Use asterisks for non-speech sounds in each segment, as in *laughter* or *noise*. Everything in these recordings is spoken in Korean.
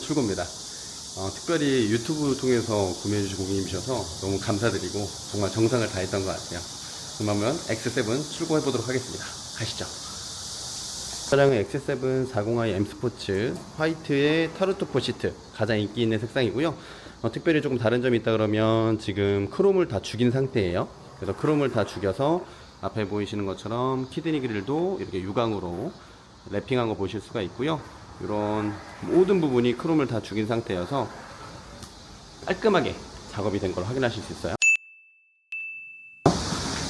출고입니다. 어, 특별히 유튜브 통해서 구매해주신 고객님이셔서 너무 감사드리고 정말 정성을 다했던 것 같아요. 그러면 X7 출고해보도록 하겠습니다. 가시죠. 차량은 X7 402 M 스포츠 화이트의 타르투포 시트 가장 인기 있는 색상이고요. 어, 특별히 조금 다른 점이 있다 그러면 지금 크롬을 다 죽인 상태예요. 그래서 크롬을 다 죽여서 앞에 보이시는 것처럼 키드니 그릴도 이렇게 유광으로 랩핑한 거 보실 수가 있고요. 이런 모든 부분이 크롬을 다 죽인 상태여서 깔끔하게 작업이 된 걸 확인하실 수 있어요.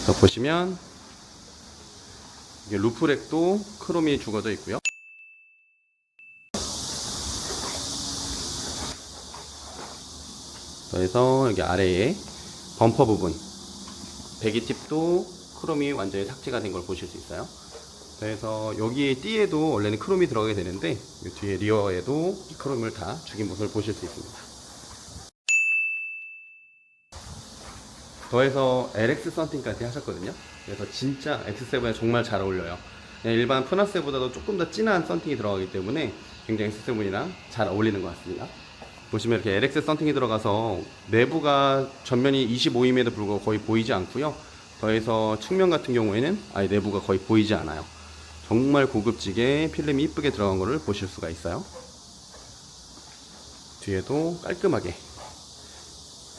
자, 보시면 이게 루프렉도 크롬이 죽어져 있고요. 그래서 여기 아래에 범퍼 부분 배기 팁도 크롬이 완전히 삭제가 된 걸 보실 수 있어요. 그래서 여기 띠에도 원래는 크롬이 들어가게 되는데 이 뒤에 리어에도 이 크롬을 다 죽인 모습을 보실 수 있습니다. 더해서 LX 썬팅까지 하셨거든요. 그래서 진짜 X7에 정말 잘 어울려요. 일반 프나스보다도 조금 더 진한 썬팅이 들어가기 때문에 굉장히 X7이랑 잘 어울리는 것 같습니다. 보시면 이렇게 LX 썬팅이 들어가서 내부가 전면이 25임에도 불구하고 거의 보이지 않고요. 더해서 측면 같은 경우에는 아예 내부가 거의 보이지 않아요. 정말 고급지게 필름이 이쁘게 들어간 거를 보실 수가 있어요. 뒤에도 깔끔하게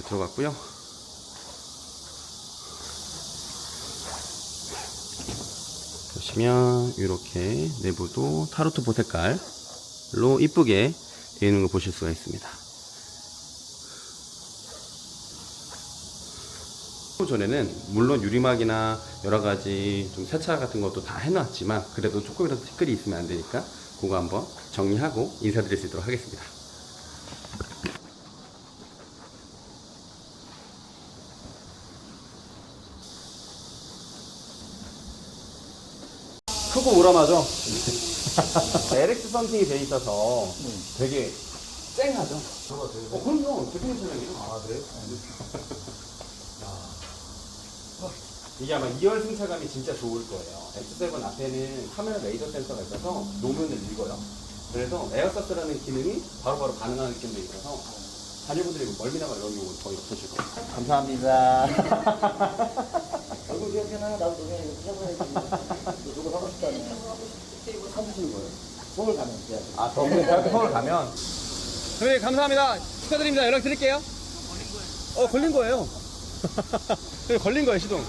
들어갔고요. 보시면 이렇게 내부도 타르트보 색깔로 이쁘게 되어 있는 거 보실 수가 있습니다. 전에는 물론 유리막이나 여러 가지 좀 세차 같은 것도 다 해놨지만 그래도 조금이라도 티끌이 있으면 안 되니까 그거 한번 정리하고 인사드릴 수 있도록 하겠습니다. 크고 우람하죠? *laughs* LX 썬팅이 돼 있어서 되게 쨍하죠? 어, 그럼요. 대표님 차량이요. 아, 네? *laughs* *laughs* 이게 아마 2열 승차감이 진짜 좋을 거예요. X7 앞에는 카메라 레이저 센서가 있어서 노면을 읽어요. 그래서 에어서스라는 기능이 바로바로 반응하는 느낌도 있어서 자녀분들이 뭐 멀미나가 이런 경우는 거의 없으실 거예요. 감사합니다. *laughs* 얼굴 기억해놔. 나도 너네 사과해야지. 너 저거 사고 싶다네. 사주시는 거예요. 서울 가면 돼야지. 아, *laughs* 서울 가면. 선생님, 감사합니다. 축하드립니다. 연락 드릴게요. 걸린 거예요. 어, 걸린 거예요. 걸린 거예요, 시동.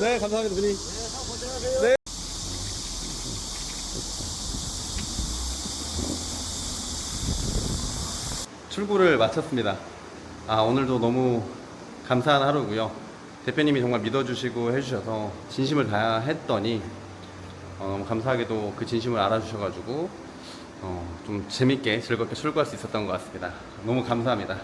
네, 감사합니다, 누님. 네. 출구를 마쳤습니다. 아, 오늘도 너무 감사한 하루고요. 대표님이 정말 믿어주시고 해주셔서 진심을 다 했더니 어, 너무 감사하게도 그 진심을 알아주셔가지고 어, 좀 재밌게 즐겁게 출구할 수 있었던 것 같습니다. 너무 감사합니다.